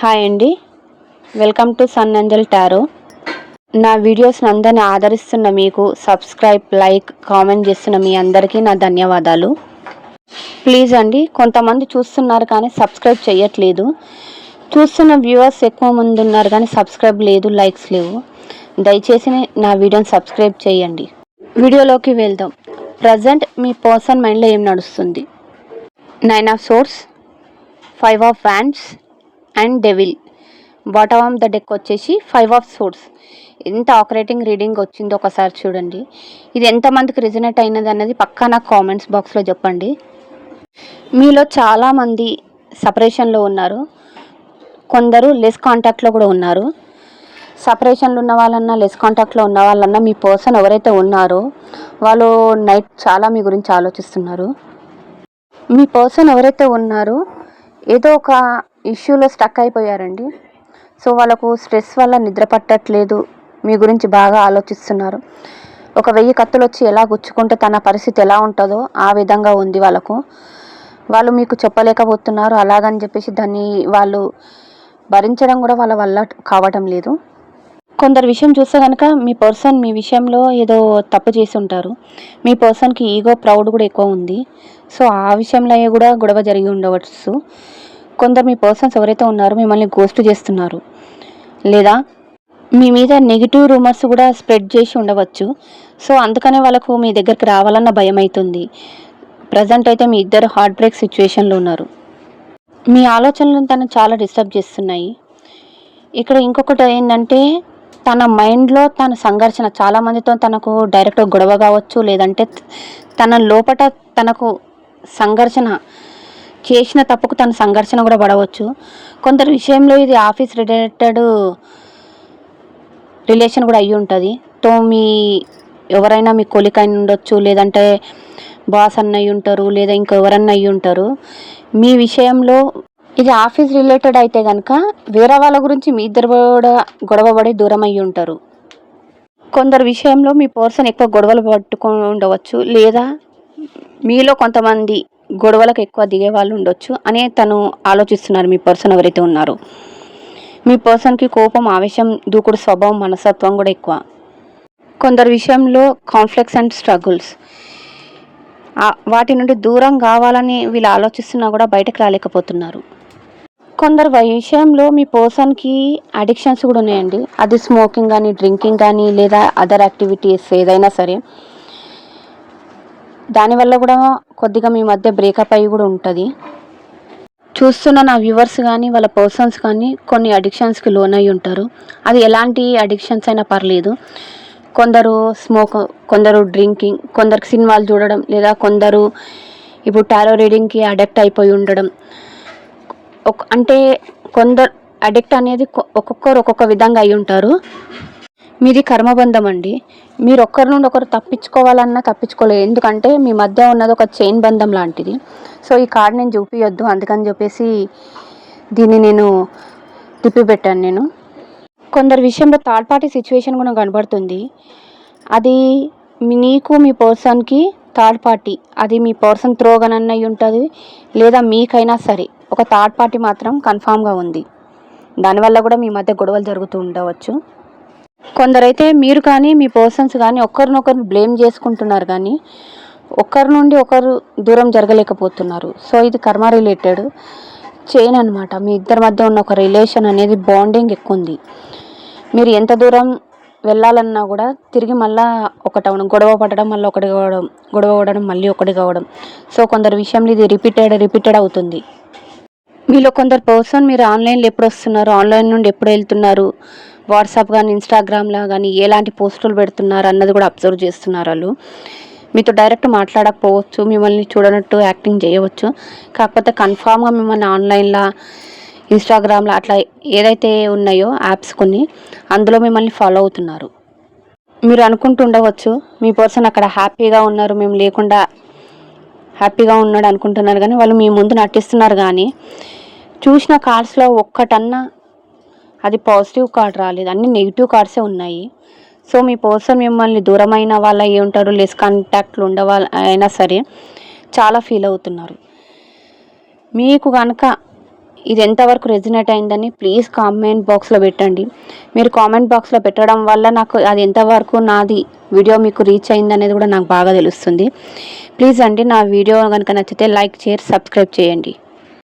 Hi అండి. Welcome to sun angel tarot. నా వీడియోస్ని అందరిని ఆదరిస్తున్న మీకు సబ్స్క్రైబ్ లైక్ కామెంట్ చేస్తున్న మీ అందరికీ నా ధన్యవాదాలు. ప్లీజ్ అండి కొంతమంది చూస్తున్నారు కానీ సబ్స్క్రైబ్ చేయట్లేదు చూస్తున్న వ్యూవర్స్ ఎక్కువ మంది ఉన్నారు కానీ సబ్స్క్రైబ్ లేదు లైక్స్ లేవు. దయచేసి నా వీడియోని సబ్స్క్రైబ్ చేయండి వీడియోలోకి వెళ్దాం. ప్రజెంట్ మీ పర్సన్ మైండ్లో ఏం నడుస్తుంది? Nine of swords five of fans and devil bottom of the deck వచ్చేసి ఫైవ్ ఆఫ్ సోర్స్ ఎంత ఆపరేటింగ్ రీడింగ్ వచ్చిందో ఒకసారి చూడండి. ఇది ఎంతమందికి రిజనేట్ అయినది అన్నది పక్కా నాకు కామెంట్స్ బాక్స్లో చెప్పండి. మీలో చాలామంది సపరేషన్లో ఉన్నారు. కొందరు లెస్ కాంటాక్ట్లో కూడా ఉన్నారు. సపరేషన్లో ఉన్న వాళ్ళన్నా లెస్ కాంటాక్ట్లో ఉన్న వాళ్ళన్నా మీ పర్సన్ ఎవరైతే ఉన్నారో వాళ్ళు నైట్ చాలా మీ గురించి ఆలోచిస్తున్నారు. మీ పర్సన్ ఎవరైతే ఉన్నారో ఏదో ఒక ఇష్యూలో స్టక్ అయిపోయారండి. సో వాళ్ళకు స్ట్రెస్ వల్ల నిద్ర పట్టట్లేదు. మీ గురించి బాగా ఆలోచిస్తున్నారు. ఒక వెయ్యి కత్తులు వచ్చి ఎలా గుచ్చుకుంటే తన పరిస్థితి ఎలా ఉంటుందో ఆ విధంగా ఉంది వాళ్ళకు. వాళ్ళు మీకు చెప్పలేకపోతున్నారు. అలాగని చెప్పేసి దాన్ని వాళ్ళు భరించడం కూడా వాళ్ళ వల్ల కావటం లేదు. కొందరు విషయం చూస్తే కనుక మీ పర్సన్ మీ విషయంలో ఏదో తప్పు చేసి ఉంటారు. మీ పర్సన్కి ఈగో ప్రౌడ్ కూడా ఎక్కువ ఉంది. సో ఆ విషయంలో కూడా గొడవ జరిగి ఉండవచ్చు. కొందరు మీ పర్సన్స్ ఎవరైతే ఉన్నారో మిమ్మల్ని గోస్ట్ చేస్తున్నారు. లేదా మీ మీద నెగిటివ్ రూమర్స్ కూడా స్ప్రెడ్ చేసి ఉండవచ్చు. సో అందుకనే వాళ్ళకు మీ దగ్గరికి రావాలన్న భయం అవుతుంది ప్రజెంట్ అయితే మీ ఇద్దరు హార్ట్ బ్రేక్ సిచ్యువేషన్లో ఉన్నారు. మీ ఆలోచనలను తను చాలా డిస్టర్బ్ చేస్తున్నాయి. ఇక్కడ ఇంకొకటి ఏంటంటే తన మైండ్లో తన సంఘర్షణ చాలామందితో తనకు డైరెక్ట్ గొడవ కావచ్చు లేదంటే తన లోపట తనకు సంఘర్షణ చేసిన తప్పుకు తన సంఘర్షణ కూడా పడవచ్చు. కొందరి విషయంలో ఇది ఆఫీస్ రిలేటెడ్ రిలేషన్ కూడా అయ్యి ఉంటుంది. తో మీ ఎవరైనా మీ కొలిక అయిన ఉండొచ్చు లేదంటే బాస్ అన్నయ్య ఉంటారు లేదా ఇంకెవరన్నా అయ్యి ఉంటారు. మీ విషయంలో ఇది ఆఫీస్ రిలేటెడ్ అయితే కనుక వేరే వాళ్ళ గురించి మీ ఇద్దరు కూడా గొడవపడి దూరం అయ్యి ఉంటారు. కొందరు విషయంలో మీ పర్సన్ ఎక్కువ గొడవలు పట్టుకొని ఉండవచ్చు లేదా మీలో కొంతమంది గొడవలకు ఎక్కువ దిగే వాళ్ళు ఉండొచ్చు అనే తను ఆలోచిస్తున్నారు మీ పర్సన్ ఎవరైతే ఉన్నారో. మీ పర్సన్కి కోపం ఆవేశం దూకుడు స్వభావం మనస్తత్వం కూడా ఎక్కువ. కొందరు విషయంలో కాన్ఫ్లిక్ట్స్ అండ్ స్ట్రగుల్స్. వాటి నుండి దూరం కావాలని వీళ్ళు ఆలోచిస్తున్నా కూడా బయటకు రాలేకపోతున్నారు. కొందరు విషయంలో మీ పర్సన్కి అడిక్షన్స్ కూడా ఉన్నాయండి. అది స్మోకింగ్ కానీ డ్రింకింగ్ కానీ లేదా అదర్ యాక్టివిటీస్ ఏదైనా సరే. దానివల్ల కూడా కొద్దిగా మీ మధ్య బ్రేకప్ అయ్యి కూడా ఉంటుంది. చూస్తున్న నా వ్యూవర్స్ కానీ వాళ్ళ పర్సన్స్ కానీ కొన్ని అడిక్షన్స్కి లోన్ అయి ఉంటారు. అది ఎలాంటి అడిక్షన్స్ అయినా పర్లేదు. కొందరు స్మోక్ కొందరు డ్రింకింగ్ కొందరికి సినిమాలు చూడడం లేదా కొందరు ఇప్పుడు టారో రీడింగ్కి అడక్ట్ అయిపోయి ఉండడం అంటే కొందరు అడిక్ట్ అనేది ఒక్కొక్కరు ఒక్కొక్క విధంగా అయి ఉంటారు. మీది కర్మబంధం అండి మీరు ఒక్కరి నుండి ఒకరు తప్పించుకోవాలన్నా తప్పించుకోలేదు ఎందుకంటే మీ మధ్య ఉన్నది ఒక చైన్ బంధం లాంటిది. సో ఈ కార్డ్ నేను చూపించొద్దు అందుకని చెప్పేసి దీన్ని నేను తిప్పిపెట్టాను నేను. కొందరు విషయంలో థర్డ్ పార్టీ సిచ్యువేషన్ కూడా కనబడుతుంది. అది నీకు మీ పర్సన్కి థర్డ్ పార్టీ అది మీ పర్సన్ త్రోగనన్నయ్యి ఉంటుంది లేదా మీకైనా సరే. ఒక థర్డ్ పార్టీ మాత్రం కన్ఫామ్గా ఉంది. దానివల్ల కూడా మీ మధ్య గొడవలు జరుగుతూ ఉండవచ్చు. కొందరైతే మీరు కానీ మీ పర్సన్స్ కానీ ఒకరినొకరు బ్లేమ్ చేసుకుంటున్నారు కానీ ఒకరి నుండి ఒకరు దూరం జరగలేకపోతున్నారు. సో ఇది కర్మ రిలేటెడ్ చైన్ అనమాట మీ ఇద్దరి మధ్య ఉన్న ఒక రిలేషన్ అనేది బాండింగ్ ఎక్కువ ఉంది. మీరు ఎంత దూరం వెళ్ళాలన్నా కూడా తిరిగి మళ్ళా అవడం గొడవ పడడం మళ్ళీ ఒకటి కావడం గొడవ పడడం మళ్ళీ ఒకటి కావడం. సో కొందరు విషయంలో ఇది రిపీటెడ్ రిపీటెడ్ అవుతుంది. మీలో కొందరు పర్సన్ మీరు ఆన్లైన్లో ఎప్పుడు వస్తున్నారు? ఆన్లైన్ నుండి ఎప్పుడు వెళ్తున్నారు? వాట్సాప్ కానీ ఇన్స్టాగ్రామ్లో కానీ ఎలాంటి పోస్టులు పెడుతున్నారు అన్నది కూడా అబ్జర్వ్ చేస్తున్నారు వాళ్ళు. మీతో డైరెక్ట్ మాట్లాడకపోవచ్చు మిమ్మల్ని చూడనట్టు యాక్టింగ్ చేయవచ్చు. కాకపోతే కన్ఫామ్గా మిమ్మల్ని ఆన్లైన్లో ఇన్స్టాగ్రామ్లో అట్లా ఏదైతే ఉన్నాయో యాప్స్ కొన్ని అందులో మిమ్మల్ని ఫాలో అవుతున్నారు. మీరు అనుకుంటుండవచ్చు మీ పర్సన్ అక్కడ హ్యాపీగా ఉన్నారు మేము లేకుండా హ్యాపీగా ఉన్నాడు అనుకుంటున్నారు కానీ వాళ్ళు మీ ముందు నటిస్తున్నారు కానీ చూసిన కార్డ్స్లో ఒక్కటన్నా అది పాజిటివ్ కార్డ్ రాలేదు. అన్ని నెగిటివ్ కార్డ్సే ఉన్నాయి. సో మీ పర్సన్ మిమ్మల్ని దూరమైన వాళ్ళ ఏ ఉంటారు లెస్ కాంటాక్ట్లు ఉండవా అయినా సరే చాలా ఫీల్ అవుతున్నారు. మీకు కనుక ఇది ఎంతవరకు రెజినేట్ అయిందని ప్లీజ్ కామెంట్ బాక్స్లో పెట్టండి. మీరు కామెంట్ బాక్స్లో పెట్టడం వల్ల నాకు అది ఎంతవరకు నాది వీడియో మీకు రీచ్ అయింది అనేది కూడా నాకు బాగా తెలుస్తుంది. ప్లీజ్ అండి నా వీడియో కనుక నచ్చితే లైక్ షేర్ సబ్స్క్రైబ్ చేయండి.